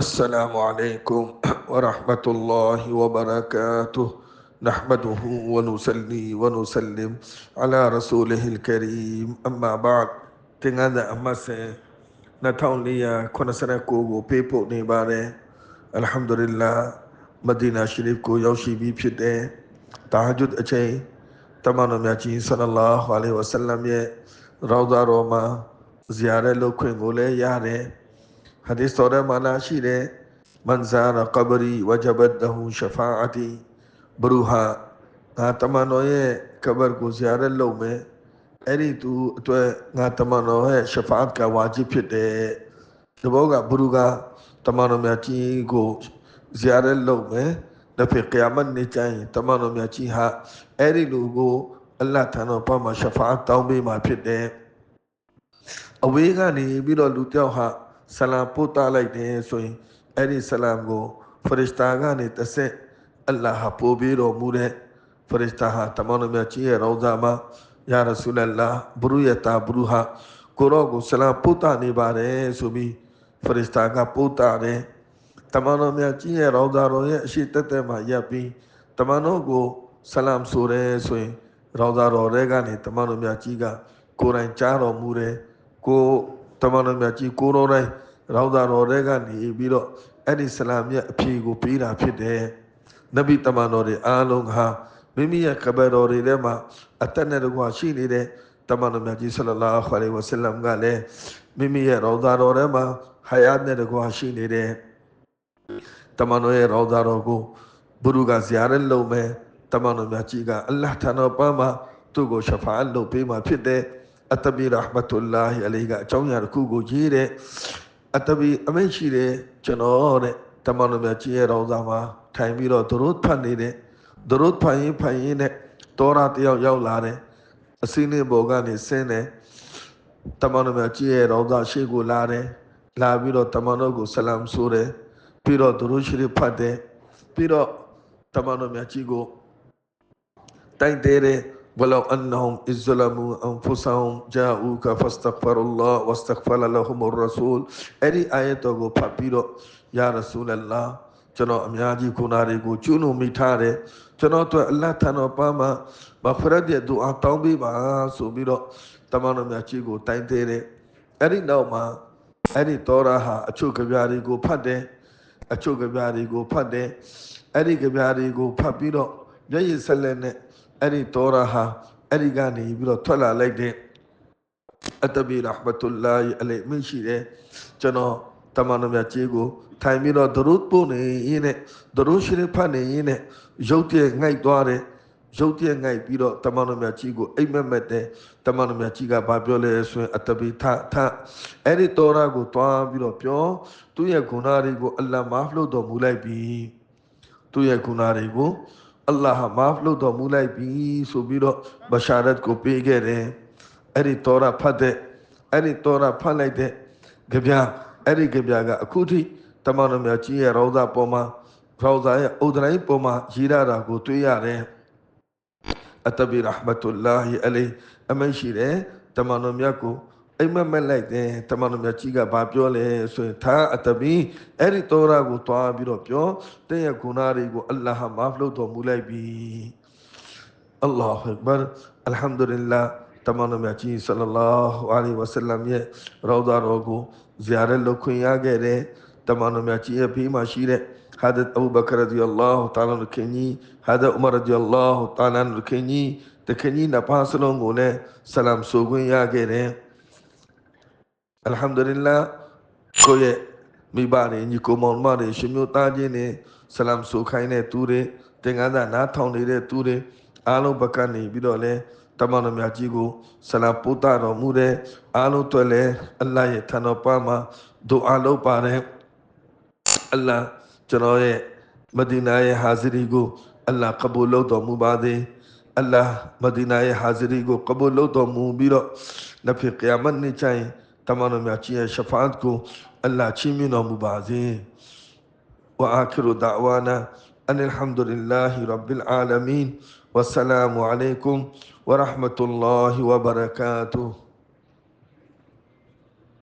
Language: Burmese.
السلام عليكم ورحمة الله وبركاته نحمده ونصلي ونسلم على رسوله الكريم أما بعد تنغادا أمسي نتاون ليا كنا سنة كوغو بيبو نيباري الحمد لله مدينة شريف كو يوشي بي بشده تحجد أچي تمانو مياچي صلى الله عليه وسلم يه روضا روما زيارة لو كوين غولي ياري ဟ ဒီစ်တော်ထဲမှာလာရှိတယ်မန်ဇာရကဘရီဝဂျဘတ်ဒဟူရှဖာအတီဘရူဟာငါတမန်တော်ရဲ့ကဘရ်ကိုဇီယာရတ်လုပ်မယ်အဲ့ဒီသူအတွက်ငါတမန်တော်ရဲ့ရှဖာတ်ကဝါဂျစ်ဖြစ်တယ်ဒီဘောကဘရူကတမန်တော်မြတ်ကြီးကိုဇီယာရတ်လုပ်မယ်လက်ဖြစ်ကယာမတ်နေ့ကျရင်တမန်တော်မြတ်ကြီးဟာအဲ့ဒီလူကိုအလ္လာဟ်ထံတော်ဘာမှာရှဖာတ်တောင်းပေးမှာဖြစ်တယ်အဝေးကနေပြီးတော့လူတယောက်ဟာ ဆလမ်ပို့တလိုက်တယ်ဆိုရင်အဲ့ဒီဆလမ်ကိုဖရစ်တာကနေတစ်ဆက်အလ္လာဟ်ပို့ပြီးတော်မူတဲ့ဖရစ်တာဟာတမန်တော်မြတ်ကြီးရဲ့ရောဇာမှာယာရဆူလလာဘရူယတာဘရူဟာကိုရောကိုဆလမ်ပို့တနေပါတယ်ဆိုပြီးဖရစ်တာကပို့တတယ်တမန်တော်မြတ်ကြီးရဲ့ရောဇာတော်ရဲ့အရှိတက်တက်မှာရပ်ပြီးတမန်တော်ကိုဆလမ်ဆိုတယ်ဆိုရင်ရောဇာတော်တွေကနေတမန်တော်မြတ်ကြီးကကိုယ်တိုင်ကြားတော်မူတယ်ကိုတ မန်တော်မြတ်ကြီးကိုတော်တိုင်းရောဇာတော်တွေကနေပြီးတော့အဲ့ဒီဆလာမြတ်အဖြေကိုပေးတာဖြစ်တယ်နဗီတမန်တော်တွေအားလုံးဟာမိမိရဲ့ကဘယ်တော်တွေထဲမှာအသက်နဲ့တကွာရှိနေတဲ့တမန်တော်မြတ်ကြီးဆလလာဟ်အလိုင်ဝဆလမ်ကလည်းမိမိရဲ့ရောဇာတော်ထဲမှာဟာယာတ်နဲ့တကွာရှိနေတဲ့တမန်တော်ရဲ့ရောဇာတော်ကိုဘုရုကဇီယာရတ်လုပ်မယ်တမန်တော်မြတ်ကြီးကအလ္လာဟ်ထံတော်ပန်းမှာသူ့ကိုရှဖာအတ်လုပ်ပေးမှာဖြစ်တယ် အတဘီရဟမတုလာဟီအလေးကအကြောင်းအရာတစ်ခုကိုရေးတဲ့အတဘီအမိန့်ရှိတယ်ကျွန်တော်တဲ့တမန်တော်မြတ်ကြီးရဲ့ရောဇာမှာထိုင်ပြီးတော့သူတို့ဖတ်နေတဲ့သူတို့ဖတ်ရင်ဖတ်ရင်နဲ့တောရာတယောက်ရောက်လာတယ်အစင်းလေးဘောကနေဆင်းတယ်တမန်တော်မြတ်ကြီးရဲ့ရောဇာရှေ့ကိုလာတယ်လာပြီးတော့တမန်တော်ကိုဆလမ်ဆိုတယ်ပြီးတော့သူတို့ရှိဖတ်တယ်ပြီးတော့တမန်တော်မြတ်ကြီးကိုတိုင်တဲတယ် ولو أنهم إذ ظلموا أنفسهم جاءوك فاستغفروا الله واستغفر لهم الرسول အဲ့ဒီအာယတ်တော်ကိုဖတ်ပြီးတော့ယာရဆူလလာကျွန်တော်အများကြီးခုနာတွေကိုကျွလို့မိထားတယ်ကျွန်တော်တို့အလတ်ထံတော်ပါမှာမဖရတ်ရဲ့ဒူအာတောင်းပေးပါဆိုပြီးတော့တမန်တော်များကြီးကိုတိုင်သေးတယ်အဲ့ဒီနောက်မှာအဲ့ဒီတောရာဟာအချုပ်ကြပြားတွေကိုဖတ်တယ်အချုပ်ကြပြားတွေကိုဖတ်တယ်အဲ့ဒီကြပြားတွေကိုဖတ်ပြီးတော့မျက်ရည်ဆက်လက်နဲ့ အဲ့ဒီတောရာဟာအဲ့ဒီကနေပြီးတော့ထွက်လာလိုက်တဲ့အတဘီရဟမတုလာဟီအလိမရှိတယ်ကျွန်တော်တမန်တော်မြတ်ကြီးကိုထိုင်ပြီးတော့ဒရုတ်ပို့နေရင်းနဲ့ဒရုတ်ရှိရဖတ်နေရင်းနဲ့ရုပ်တည်းငိုက်သွားတယ်ရုပ်တည်းငိုက်ပြီးတော့တမန်တော်မြတ်ကြီးကိုအိမ်မက်မက်တယ်တမန်တော်မြတ်ကြီးကဘာပြောလဲဆိုရင်အတဘီထထအဲ့ဒီတောရာကိုတွားပြီးတော့ပြောသူ့ရဲ့ဂုဏတွေကိုအလ္လာဟ်မာဖလို့တော်မူလိုက်ပြီသူ့ရဲ့ဂုဏတွေကို အလ္လာဟ်မာဖလို့တော်မူလိုက်ပြီဆိုပြီးတော့ဘရှာရတ်ကိုပေးခဲ့တယ်အဲ့ဒီတောရာဖတ်တဲ့အဲ့ဒီတောရာဖတ်လိုက်တဲ့ကြပြအဲ့ဒီကြပြကအခုထိတမန်တော်မြတ်ကြီးရဲ့ရောဇာပေါ်မှာရောဇာရဲ့ဥဒရိုင်းပေါ်မှာရေးရတာကိုတွေ့ရတယ်အတဘီရဟမတုလာဟီအလိအမရှိတယ်တမန်တော်မြတ်ကို အိမ်မက်မက်လိုက်တယ်တမန်တော်မြတ်ကြီးကဘာပြောလဲဆိုရင်သာအတဘီအဲ့ဒီတောရာကိုတွားပြီးတော့ပြောတဲ့ရဲ့ဂုဏတွေကိုအလ္လာဟ်မာဖလုတ်တော်မူလိုက်ပြီအလ္လာဟ်အက်ဘာအလ်ဟမ်ဒူလ illah တမန်တော်မြတ်ကြီးဆလလာဟူအလိဝဆလမ်ရဲ့ရောဒါတော်ကိုဇီယာရတ်လုပ်ခွင့်ရခဲ့တဲ့တမန်တော်မြတ်ကြီးရဲ့ဖေးမှာရှိတဲ့ حضرت ابو بکر رضی اللہ تعالی عنہ ခင်ကြီး حضرت عمر رضی اللہ تعالی عنہ ခင်ကြီးတခင်ကြီးနှစ်ပါးစလုံးကိုလည်းဆလမ်ဆိုခွင့်ရခဲ့တယ် အလ်ဟမ်ဒူလ illah ကိုရဲ့မိဘတွေညီကိုမောင်မတွေရှင်မျိုးသားချင်းတွေဆလမ်ဆိုခိုင်းတဲ့သူတွေသင်္ကန်းသာနားထောင်နေတဲ့သူတွေအားလုံးဘက်ကနေပြီးတော့လဲတမန်တော်မြတ်ကြီးကိုဆလမ်ပို့တာတော်မူတဲ့အားလုံးတွေ့လဲအလ္လာဟ်ရဲ့ထံတော်ပါမှာဒူအာလုပ်ပါတယ်အလ္လာဟ်ကျွန်တော်ရဲ့မဒီနာရဲ့ဟာဇရီကိုအလ္လာဟ်ကဘူလုပ်တော်မူပါသည်အလ္လာဟ်မဒီနာရဲ့ဟာဇရီကိုကဘူလုပ်တော်မူပြီးတော့လက်ဖြစ်ကယာမတ်နေ့ကျရင်တမန်တော်မြတ်ကြီးရဲ့ရှဖာတ်ကိုအလ္လာဟ်ချီးမြှင့် تمہارا میں اچھی شفاعت کو اللہ اچھی میں نہ مبازے وآخر دعوانا أن الحمد لله رب العالمين والسلام عليكم ورحمة الله وبركاته.